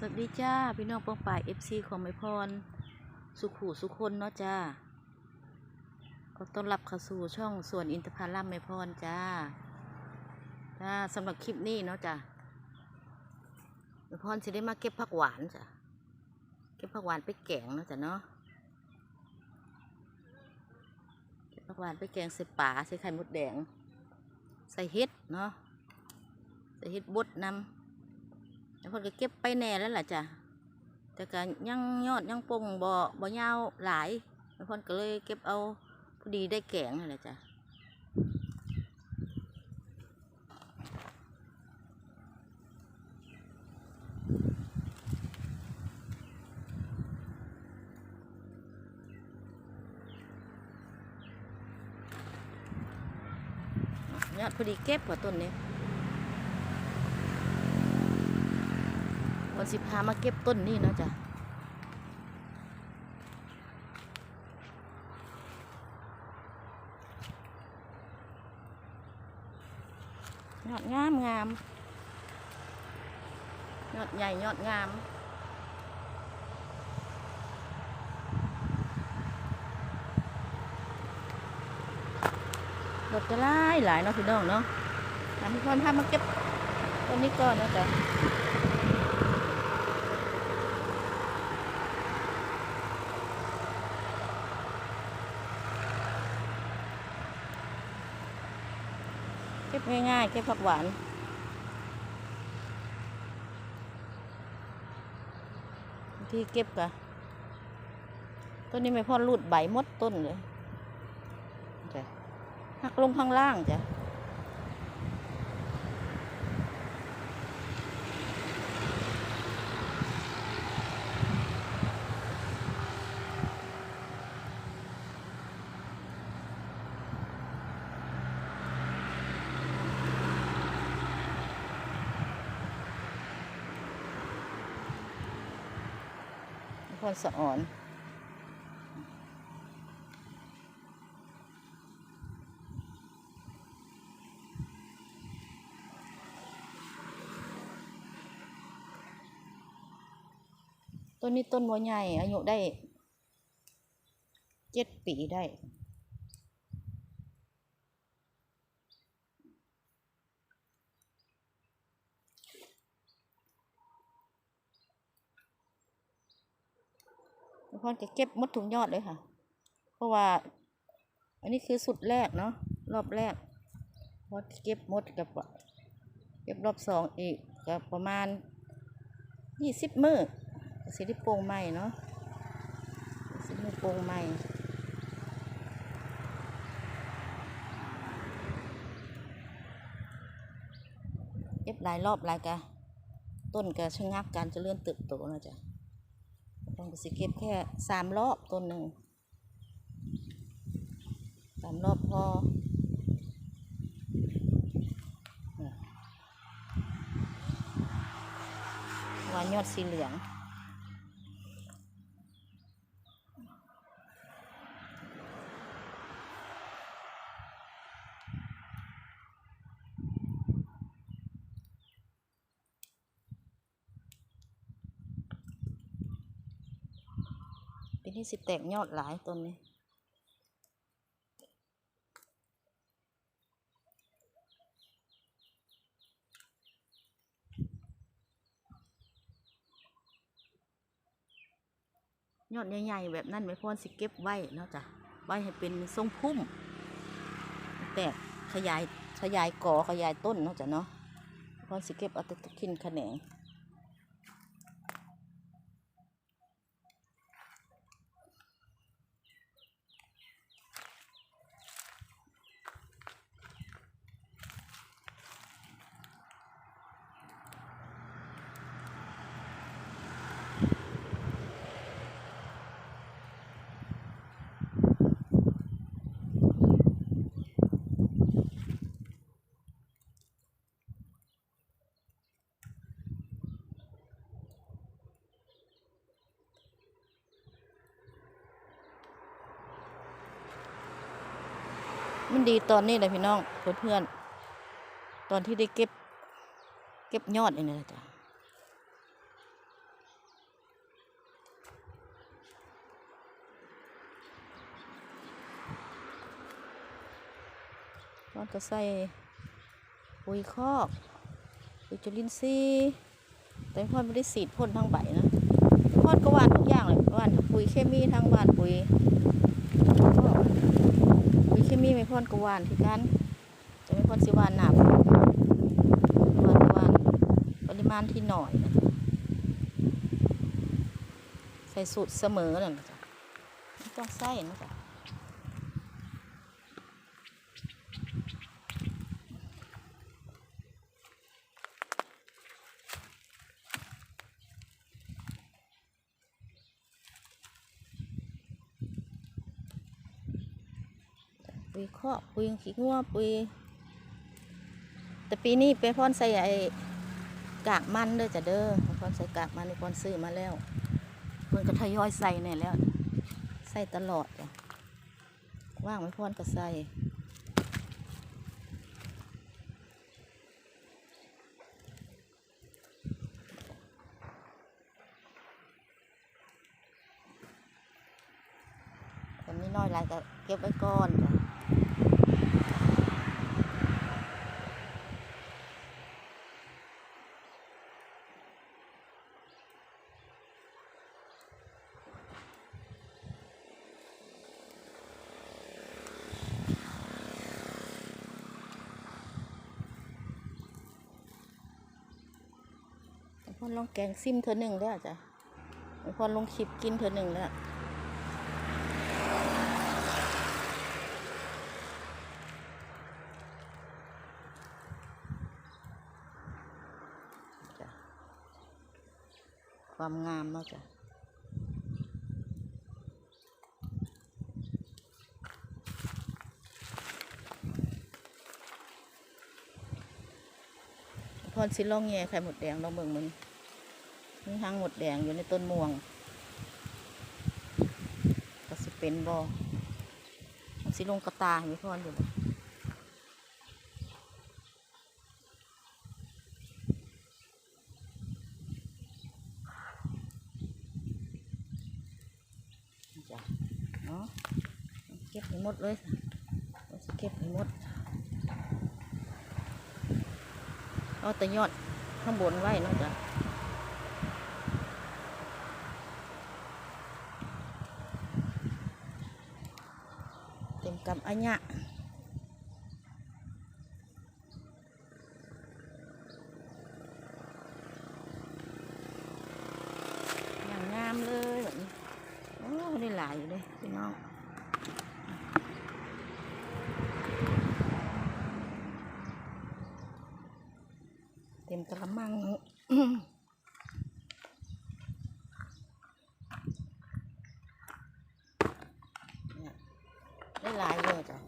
สวัสดีจ้า พี่น้องปองป่ายเอฟซีของไม่พร สุขูสุคนเนาะจ้าก็ต้อนรับเข้าสู่ช่องสวนอินทผลัมไม่พรจ้าจ้าสำหรับคลิปนี้เนาะจ้าไม่พรสิได้มาเก็บผักหวานจ้ะเก็บผักหวานไปแกงเนาะจ้ะเนาะเก็บผักหวานไปแกงใส่ป่าใส่ไข่มดแดง ใส่เห็ดเนาะใส่เห็ดบดน้ำ แล้วเพิ่นก็เก็บไปแน่แล้วล่ะจ้ะแต่ก็ยังยอดยังปงบ่บ่ยาวหลายแล้วเพิ่นก็เลยเก็บเอาพอดีได้แกงนั่นแหละจ้ะยอดพอดีเก็บกว่าต้นนี้ วันสิพามาเก็บต้นนี่เนาะจ้ะยอดงามงามยอดใหญ่ยอดงามดอกจะหลายหลายเนาะพี่น้องเนาะทำให้คนพามาเก็บต้นนี้ก่อนเนาะจ้ะ ก็บง่ายๆ เก็บผักหวาน ที่เก็บกะต้นนี้ไม่พอรูดใบมดต้นเลยจ้ะหักลงข้างล่างจ้ะ พอสะอ่อน ต้นนี้ต้นบัวใหญ่อายุได้เจ็ดปีได้ พอนจะเก็บมดทุกยอดเลยค่ะ เพราะว่า อันนี้คือสุดแรกเนาะรอบแรกพอเก็บมดกับเก็บรอบสองอีกกับประมาณยี่สิบมือสิได้โปร่งใหม่เนาะสิได้โปร่งใหม่เก็บหลายรอบหลายกะต้นกะชะงักการเจริญเติบโตนะจ๊ะ ก็สิเก็บแค่สามรอบต้นหนึ่งสามรอบพอวานยอดสีเหลือง ปีนี้สิแตกยอดหลายต้นนี้ยอดใหญ่ๆแบบนั้นไม่พอสิเก็บไว้เนาะจ้ะไว้ให้เป็นทรงพุ่ม แตกขยายขยายก่อขยายต้นเนาะจ้ะเนาะพอสิเก็บเอาแต่ตะขินขะแหนงันดีตอนนี้เลยพี่น้องเพื่อนเพื่อนตอนที่ได้เก็บ เก็บยอดนี่ยจ้ะ้อนก็ใส่ปุ๋ยคอกปุ๋ยจุลินทรีย์แต่พ่อไม่ได้สีดพ่นทั้งใบนะพ่อก็หวานทุกอย่างเลยหวานปุ๋ยเคมีทั้งหวานปุ๋ย มีไม่พ่อนกว่านที่กันจะไม่พ่อนสิวานหนาวานวานปริมาณที่หน่อยนะใส่สูตรเสมอนั่นนะจ๊ะไม่ต้องใส่นะจ๊ะ ปุ๋ยคอกปุ๋ยขี้งัวปุ๋ยแต่ปีนี้ไปพรใส่ไอ้กากมันเด้อจ้ะเด้อไปพรใส่กากมันไปพรซื้อมาแล้วเพิ่นก็ทยอยใส่เนี่ยแล้ว ใส่ตลอดจ้ะว่างไม่พรก็ใส่คนนี้น้อยหลายก็เก็บไว้ก่อนจ้ะ พอนลองแกงซิมเธอหนึ่งแล้วจ้ะพอนลงคลิปกินเธอหนึ่งแล้วความงามเนาะจ้ะพอนสิลองแง่ไข่หมดแดงลองเบิ่งมัน มีหางหมดแดงอยู่ในต้นม่วง ก็สิเป็นบอมันสิลงกระตาให้พอนอยู่จ้ะเนาะเก็บให้หมดเลยเก็บให้หมดเอาแต่ยอดข้างบนไว้นาะจ้ะ เต็มกำอัญญะอย่างงามเลยแบบนี้โอ้ได้หลายอยู่เลยพี่น้อง เต็มกระมัง เนี่ยได้หลายเลยจ้ะ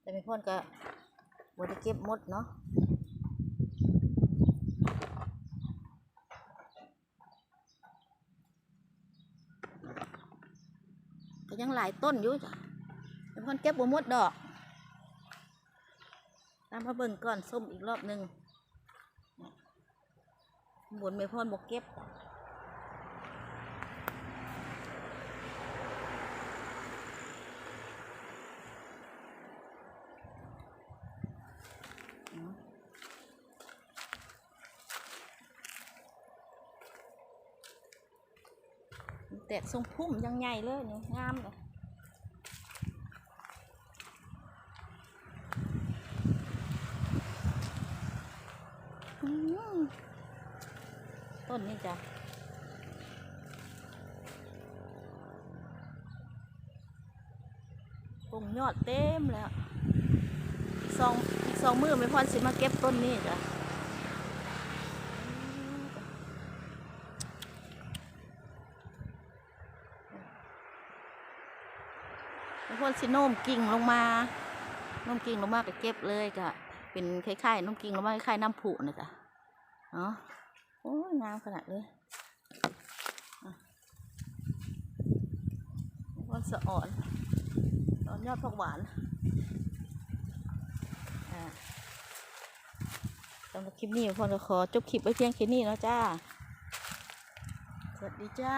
แต่ไม่ พ้นก็บได้เก็บมดเนาะก็ยังหลายต้นอยู่จ้ะไม่พ้นเก็บบ่หมดดอก ตามมาเบิ่งก่อนส้มอีกรอบหนึ่งบนไม่พอนบกเก็บ แตกทรงพุ่มยังใหญ่เลยนี่งามเลยต้นนี้จ้ะปงยอดเต็มแล้ว อีกสองอีกสองมือไม่พอสิมาเก็บต้นนี้จ้ะ ไม่พอสิโน้มกิ่งลงมาโน้มกิ่งลงมาก็เก็บเลยก็เป็นคล้ายๆน้ำกิ่งล้วมันคล้ายๆน้ำผุนะจ๊ะเนาะโอ้ยงามขนาดเลยอะวันสะอ่อนตอนยอดผักหวานสำหรับคลิปนี้พอจะขอจบคลิปไว้เพียงแค่นี้เนาะจ้า สวัสดีจ้า